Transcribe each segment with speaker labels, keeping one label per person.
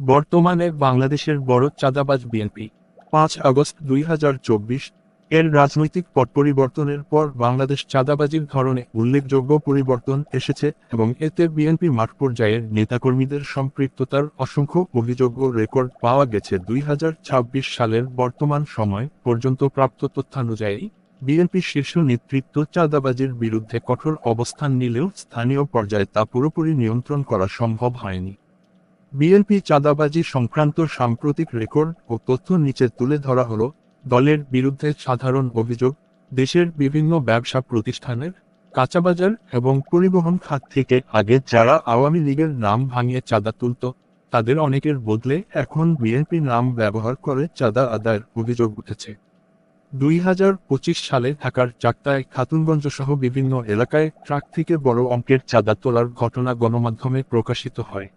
Speaker 1: বর্তমানে বাংলাদেশের বড় চাঁদাবাজ বিএনপি। পাঁচ আগস্ট দুই হাজার চব্বিশ, এর রাজনৈতিক পট পরিবর্তনের পর বাংলাদেশ চাঁদাবাজির ধরনে উল্লেখযোগ্য পরিবর্তন এসেছে এবং এতে বিএনপি মাঠ পর্যায়ের নেতাকর্মীদের সম্পৃক্ততার অসংখ্য অভিযোগ্য রেকর্ড পাওয়া গেছে। দুই হাজার ছাব্বিশ সালের বর্তমান সময় পর্যন্ত প্রাপ্ত তথ্যানুযায়ী, বিএনপি শীর্ষ নেতৃত্ব চাঁদাবাজির বিরুদ্ধে কঠোর অবস্থান নিলেও স্থানীয় পর্যায়ে তা পুরোপুরি নিয়ন্ত্রণ করা সম্ভব হয়নি। বিএনপি চাঁদাবাজি সংক্রান্ত সাম্প্রতিক রেকর্ড ও তথ্য নিচে তুলে ধরা হলো দলের বিরুদ্ধে সাধারণ অভিযোগ, দেশের বিভিন্ন ব্যবসা প্রতিষ্ঠানের কাঁচাবাজার এবং পরিবহন খাত থেকে আগে যারা আওয়ামী লীগের নাম ভাঙিয়ে চাঁদা তুলত, তাদের অনেকের বদলে এখন বিএনপি নাম ব্যবহার করে চাঁদা আদায়ের অভিযোগ উঠেছে। দুই হাজার পঁচিশ সালে ঢাকার চাকতায় খাতুনগঞ্জ সহ বিভিন্ন এলাকায় ট্রাক থেকে বড় অঙ্কের চাঁদা তোলার ঘটনা গণমাধ্যমে প্রকাশিত হয়।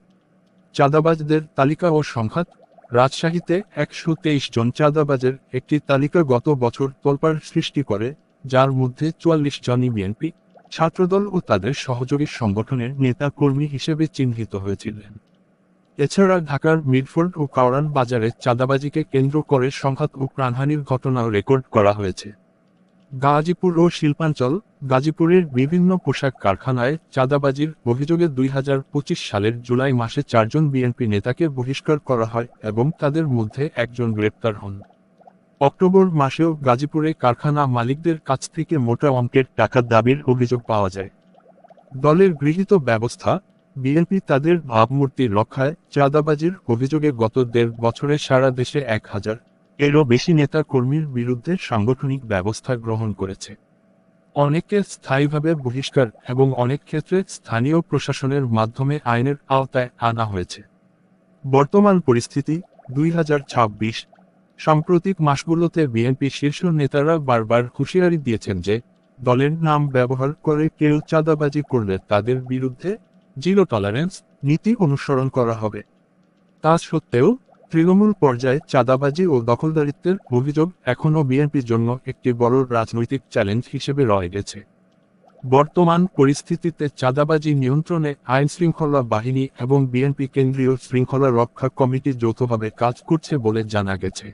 Speaker 1: চাঁদাবাজদের তালিকা ও সংখ্যাত রাজশাহীতে একশো তেইশ জন চাঁদাবাজের একটি তালিকা গত বছর তোলপাড় সৃষ্টি করে, যার মধ্যে চুয়াল্লিশ জনই বিএনপি, ছাত্রদল ও তাদের সহযোগী সংগঠনের নেতা কর্মী হিসেবে চিহ্নিত হয়েছিলেন। এছাড়া ঢাকার মিডফোর্ড ও কাওরান বাজারে চাঁদাবাজিকে কেন্দ্র করে সংঘাত ও প্রাণহানির ঘটনাও রেকর্ড করা হয়েছে। গাজীপুর ও শিল্পাঞ্চল গাজীপুরের বিভিন্ন পোশাক কারখানায় চাঁদাবাজির অভিযোগে দুই হাজার পঁচিশ সালের জুলাই মাসে চারজন বিএনপি নেতাকে বহিষ্কার করা হয় এবং তাদের মধ্যে একজন গ্রেপ্তার হন। অক্টোবর মাসেও গাজীপুরে কারখানা মালিকদের কাছ থেকে মোটা অঙ্কের টাকা দাবির অভিযোগ পাওয়া যায়। দলের গৃহীত ব্যবস্থা, বিএনপি তাদের ভাবমূর্তি রক্ষায় চাঁদাবাজির অভিযোগে গত দেড় বছরে সারা দেশে এক হাজার এরও বেশি নেতা কর্মীর বিরুদ্ধে সাংগঠনিক ব্যবস্থা গ্রহণ করেছে। অনেককে স্থায়ীভাবে বহিষ্কার এবং অনেক ক্ষেত্রে স্থানীয় প্রশাসনের মাধ্যমে আইনের আওতায় আনা হয়েছে। বর্তমান পরিস্থিতি, দুই হাজার ছাব্বিশ। সাম্প্রতিক মাসগুলোতে বিএনপি শীর্ষ নেতারা বারবার হুঁশিয়ারি দিয়েছেন যে, দলের নাম ব্যবহার করে কেউ চাঁদাবাজি করলে তাদের বিরুদ্ধে জিরো টলারেন্স নীতি অনুসরণ করা হবে। তা সত্ত্বেও তৃণমূল পর্যায়ে চাঁদাবাজি ও দখলদারিত্বের অভিযোগ এখনও বিএনপির জন্য একটি বড় রাজনৈতিক চ্যালেঞ্জ হিসেবে রয়ে গেছে। বর্তমান পরিস্থিতিতে চাঁদাবাজি নিয়ন্ত্রণে আইন শৃঙ্খলা বাহিনী এবং বিএনপি কেন্দ্রীয় শৃঙ্খলা রক্ষা কমিটি যৌথভাবে কাজ করছে বলে জানা গেছে।